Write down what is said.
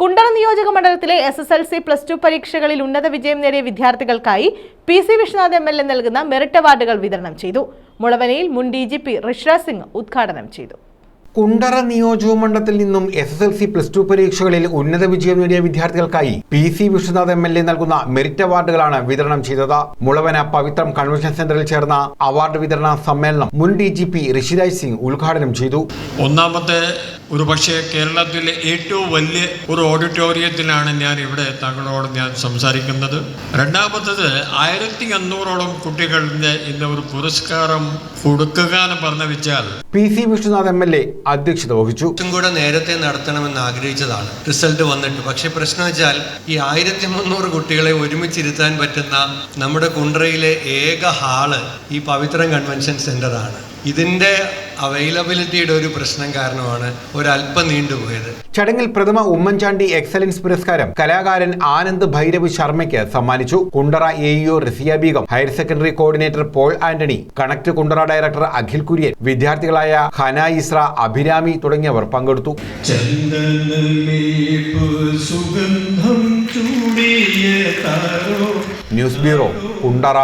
കുണ്ടറ നിയോജക മണ്ഡലത്തിലെ S S L C plus two പരീക്ഷകളിൽ ഉന്നത വിജയം നേടിയ വിദ്യാർത്ഥികൾക്കായി P C Vishwanath M L A നൽകുന്ന മെറിറ്റ് അവാർഡുകൾ വിതരണം ചെയ്തു. മുളവനയിൽ മുൻ D G P Rishiraj Singh ഉദ്ഘാടനം ചെയ്തു. കുണ്ടറ നിയോജക മണ്ഡലത്തിൽ നിന്നും S S L C plus two പരീക്ഷകളിൽ ഉന്നത വിജയം നേടിയ വിദ്യാർത്ഥികൾക്കായി P C Vishwanath M L A നൽകുന്ന മെറിറ്റ് അവാർഡുകളാണ് വിതരണം ചെയ്തത്. മുളവന പവിത്രം കൺവെൻഷൻ സെന്ററിൽ ചേർന്ന അവാർഡ് വിതരണ സമ്മേളനം മുൻ D G P Rishiraj Singh ഉദ്ഘാടനം ചെയ്തു. ഒന്നാമത്തെ ഒരു പക്ഷേ കേരളത്തിലെ ഏറ്റവും വലിയ ഒരു ഓഡിറ്റോറിയത്തിലാണ് ഞാൻ ഇവിടെ താങ്കളോട് ഞാൻ സംസാരിക്കുന്നത്. രണ്ടാമത്തത് ആയിരത്തി അഞ്ഞൂറോളം കുട്ടികളുടെ ഇന്ന് ഒരു പുരസ്കാരം കൊടുക്കുക എന്ന് പറഞ്ഞു വെച്ചാൽ P C Vishwanath M L A അധ്യക്ഷത വഹിച്ചു. കൂടെ നേരത്തെ നടത്തണമെന്ന് ആഗ്രഹിച്ചതാണ്. റിസൾട്ട് വന്നിട്ട്. പക്ഷെ പ്രശ്നം വെച്ചാൽ ഈ ആയിരത്തി മുന്നൂറ് കുട്ടികളെ ഒരുമിച്ചിരുത്താൻ പറ്റുന്ന നമ്മുടെ കുണ്ട്രയിലെ ഏക ഹാൾ ഈ പവിത്രം കൺവെൻഷൻ സെന്ററാണ്. ഇതിന്റെ അവൈലബിലിറ്റിയുടെ ഒരു പ്രശ്നം കാരണമാണ് ഒരല്പം നീണ്ടുപോയത്. ചടങ്ങിൽ പ്രഥമ ഉമ്മൻചാണ്ടി എക്സലൻസ് പുരസ്കാരം കലാകാരൻ ആനന്ദ് ഭൈരവ് ശർമ്മയ്ക്ക് സമ്മാനിച്ചു. Kundara A EO Raziya Beegum higher secondary coordinator Paul Antony connect Kundara director Akhil Kurian വിദ്യാർത്ഥികളായ Hana Isra Abhirami തുടങ്ങിയവർ പങ്കെടുത്തു. News bureau Kundara.